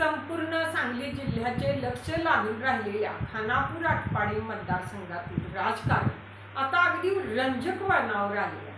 संपूर्ण सांगली जिल्ह्याचे लक्ष लागून राहिलेल्या खानापूर आटपाडी मतदारसंघातील राजकारण आता अगदी रंजक वळणावर आले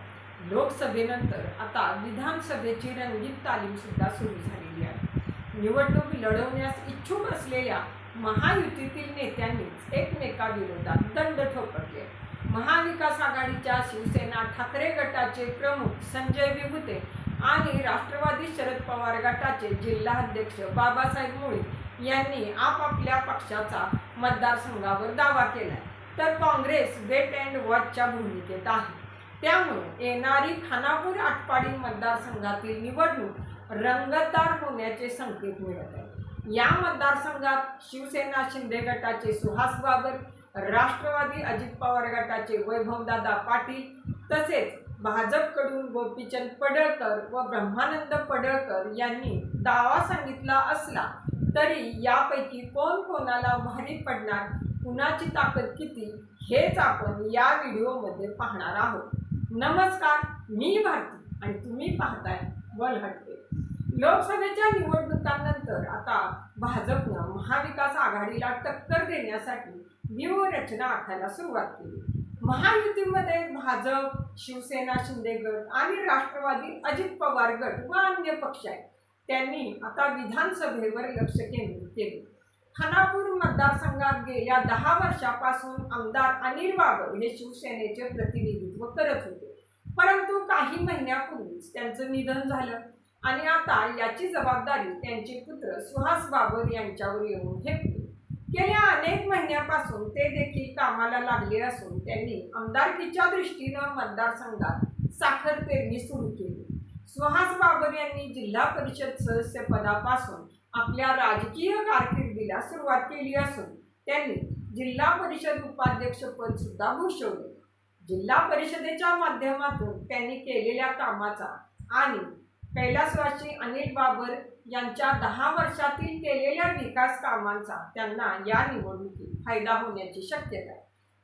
लोकसभेनंतर आता विधानसभेची रंगीत तालीम सुद्धा सुरू झालेली आहे. निवडणूक लढवण्यास इच्छुक असलेल्या महायुतीतील नेत्यांनीच एकमेकाविरोधात दंड ठोकवले महाविकास आघाडीच्या शिवसेना ठाकरे गटाचे प्रमुख संजय विभुते आणि राष्ट्रवादी शरद पवार गटाचे जिल्हाध्यक्ष बाबासाहेब मुळे यांनी आपापल्या पक्षाचा मतदारसंघावर दावा केलाय. तर काँग्रेस वेट अँड वॉचच्या भूमिकेत आहे. त्यामुळे येणारी खानापूर आटपाडी मतदारसंघातील निवडणूक रंगतदार होण्याचे संकेत मिळत आहे या मतदारसंघात शिवसेना शिंदे गटाचे सुहास बाबर राष्ट्रवादी अजित पवार गटाचे वैभवदादा पाटील तसेच भाजपकडून गोपीचंद पडळकर व ब्रह्मानंद पडळकर यांनी दावा सांगितला असला तरी यापैकी कोण कोणाला भारी पडणार? कुणाची ताकद किती? हेच आपण या व्हिडिओमध्ये पाहणार आहोत. नमस्कार मी भारती आणि तुम्ही पाहताय बलहटके लोकसभेच्या निवडणुकांनंतर आता भाजपनं महाविकास आघाडीला टक्कर देण्यासाठी व्यूहरचना आखायला सुरुवात केली. महायुतीमध्ये भाजप शिवसेना शिंदे गट आणि राष्ट्रवादी अजित पवार गट व अन्य पक्ष आहेत. त्यांनी आता विधानसभेवर लक्ष केंद्रित केले. खानापूर मतदारसंघात गेल्या दहा वर्षापासून आमदार अनिल बाबर हे शिवसेनेचे प्रतिनिधित्व करत होते. परंतु काही महिन्यापूर्वीच त्यांचं निधन झालं आणि आता याची जबाबदारी त्यांचे पुत्र सुहास बाबर यांच्यावर येऊन ठेपली गेल्या अनेक महिन्यापासून ते देखील कामाला लागले असून त्यांनी आमदारकीच्या दृष्टीनं मतदारसंघात साखर पेरणी सुरू केली. सुहास बाबर यांनी जिल्हा परिषद सदस्य पदापासून आपल्या राजकीय कारकिर्दीला सुरुवात केली असून त्यांनी जिल्हा परिषद उपाध्यक्षपद सुद्धा भूषवले. जिल्हा परिषदेच्या माध्यमातून त्यांनी केलेल्या कामाचा आणि कैलासवासी अनिल बाबर यांच्या दहा वर्षातील केलेल्या विकास कामांचा त्यांना या निवडणुकीत फायदा होण्याची शक्यता आहे.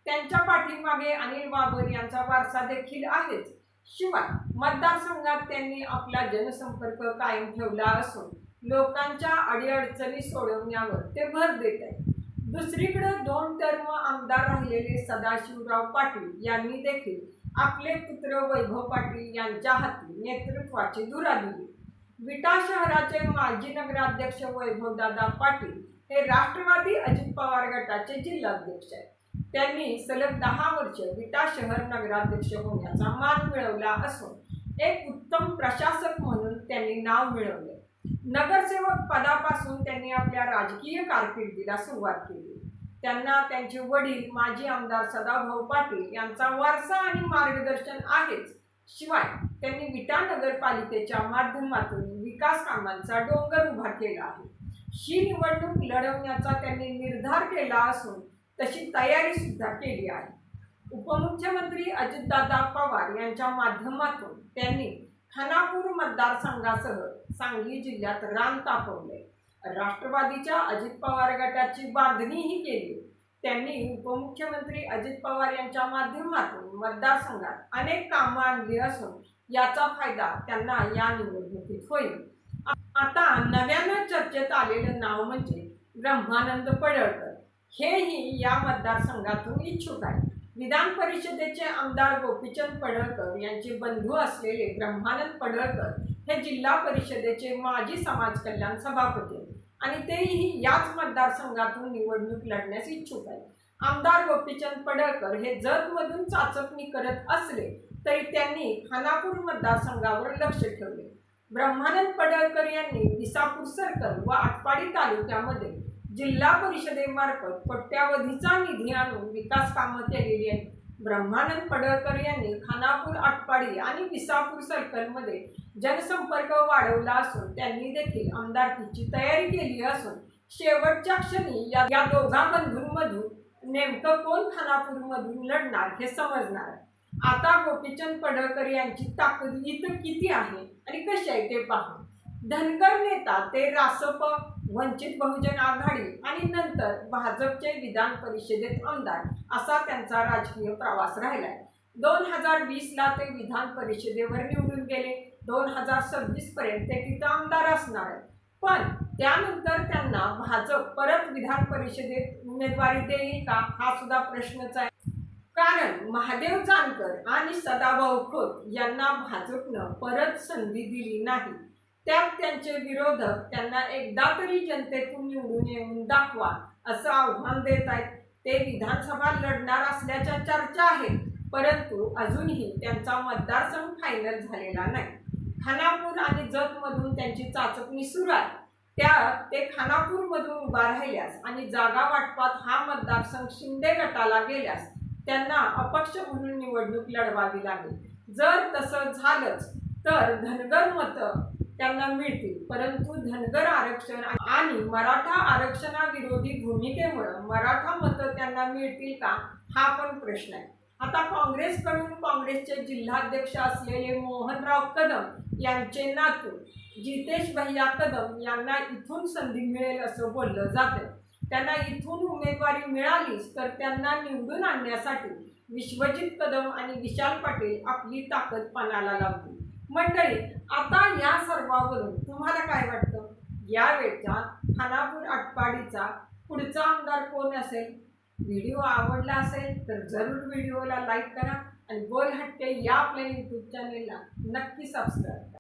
त्यांच्या पाठीमागे अनिल बाबर यांचा वारसा देखील आहेच. शिवाय मतदारसंघात त्यांनी आपला जनसंपर्क कायम ठेवला असून लोकांच्या अडीअडचणी सोडवण्यावर ते भर देत आहेत. दुसरीकडे दोन टर्म आमदार राहिलेले सदाशिवराव पाटील यांनी देखील आपले पुत्र वैभव पाटील यांच्या हाती नेतृत्वाची धुरा दिली. विटा शहराचे माजी नगराध्यक्ष वैभवदादा पाटील हे राष्ट्रवादी अजित पवार गटाचे जिल्हाध्यक्ष आहेत. त्यांनी सलग दहा वर्ष विटा शहर नगराध्यक्ष होण्याचा मान मिळवला असून एक उत्तम प्रशासक म्हणून त्यांनी नाव मिळवले. नगरसेवक पदापासून त्यांनी आपल्या राजकीय कारकिर्दीला सुरुवात केली. त्यांना त्यांचे वडील माजी आमदार सदाभाऊ पाटील यांचा वारसा आणि मार्गदर्शन आहेच. शिवाय त्यांनी विटा नगरपालिकेच्या माध्यमातून विकास कामांचा डोंगर उभा केला आहे. ही निवडणूक लढवण्याचा त्यांनी निर्धार केला असून तशी तयारी सुद्धा केली आहे. उपमुख्यमंत्री अजितदादा पवार यांच्या माध्यमातून त्यांनी खानापूर मतदारसंघासह सांगली जिल्ह्यात रान तापवले. राष्ट्रवादीच्या अजित पवार गटाची बांधणीही केली. त्यांनी उपमुख्यमंत्री अजित पवार यांच्या माध्यमातून मतदारसंघात अनेक कामं आणली असून याचा फायदा त्यांना या निवडणुकीत होईल. आता नव्यानं चर्चेत आलेलं नाव म्हणजे ब्रह्मानंद पडळकर. हेही या मतदारसंघातून इच्छुक आहेत. विधान परिषदेचे आमदार गोपीचंद पडळकर यांचे बंधू असलेले ब्रह्मानंद पडळकर हे जिल्हा परिषदेचे माजी समाज कल्याण सभापती आणि तेही याच मतदारसंघातून निवडणूक लढण्यास इच्छुक आहेत. आमदार गोपीचंद पडळकर हे जतमधून चाचपणी करत असले तरी त्यांनी खानापूर मतदारसंघावर लक्ष ठेवले. ब्रह्मानंद पडळकर यांनी विसापूर सर्कल व आटपाडी तालुक्यामध्ये जिल्हा परिषदेमार्फत कोट्यावधीचा निधी आणून विकास कामं केलेली आहेत. ब्रह्मानंद पडळकर यांनी खानापूर आटपाडी आणि विसापूर सर्कलमध्ये जनसंपर्क वाढवला असून त्यांनी देखील आमदारकीची तयारी केली असून शेवटच्या क्षणी या या दोघा बंधूंमधून नेमकं कोण खानापूरमधून लढणार हे समजणार. आता गोपीचंद पडळकर यांची ताकद इथं किती आहे आणि कशी आहे ते पाहू. धनगर नेता ते रासप वंचित बहुजन आघाडी आणि नंतर भाजपचे विधान परिषदेत आमदार असा त्यांचा राजकीय प्रवास राहिला दोन हजार वीसला ते विधान परिषदेवर निवडून गेले. दोन हजार सव्वीस पर्यंत ते तिथं आमदार असणार आहेत. पण त्यानंतर त्यांना भाजप परत विधान परिषदेत उमेदवारी देईल का? हा सुद्धा प्रश्नच आहे. कारण महादेव जानकर आणि सदाभाऊ खोत यांना भाजपनं परत संधी दिली नाही. त्यात त्यांचे विरोधक त्यांना एकदा तरी जनतेतून निवडून येऊन दाखवा असं आव्हान देत आहेत. ते विधानसभा लढणार असल्याच्या चर्चा आहेत परंतु अजूनही त्यांचा मतदारसंघ फायनल झालेला नाही. खानापूर आणि जतमधून त्यांची चाचपणी सुरू आहे. त्या ते खानापूरमधून उभा राहिल्यास आणि जागा वाटपात हा मतदारसंघ शिंदे गटाला गेल्यास त्यांना अपक्ष म्हणून निवडणूक लढवावी लागेल. जर तसं झालंच तर धनगर मतं त्यांना मिळतील. परंतु धनगर आरक्षण आणि मराठा आरक्षणाविरोधी भूमिकेमुळं मराठा मतं त्यांना मिळतील का? हा पण प्रश्न आहे. आता काँग्रेसकडून काँग्रेसचे जिल्हाध्यक्ष असलेले मोहनराव कदम यांचे नातू जितेश भैया कदम यांना इथून संधी मिळेल असं बोललं जातं त्यांना इथून उमेदवारी मिळालीच तर त्यांना निवडून आणण्यासाठी विश्वजित कदम आणि विशाल पाटील आपली ताकद पणाला लावतील. मंडळी आता या सर्वावरून तुम्हाला काय वाटतं? यावेळच्या खानापूर आटपाडीचा पुढचा आमदार कोण असेल? व्हिडिओ आवडला असेल तर जरूर व्हिडिओला लाईक करा आणि गोल हट्टे या आपल्या यूट्यूब चॅनेलला नक्की सबस्क्राईब करा.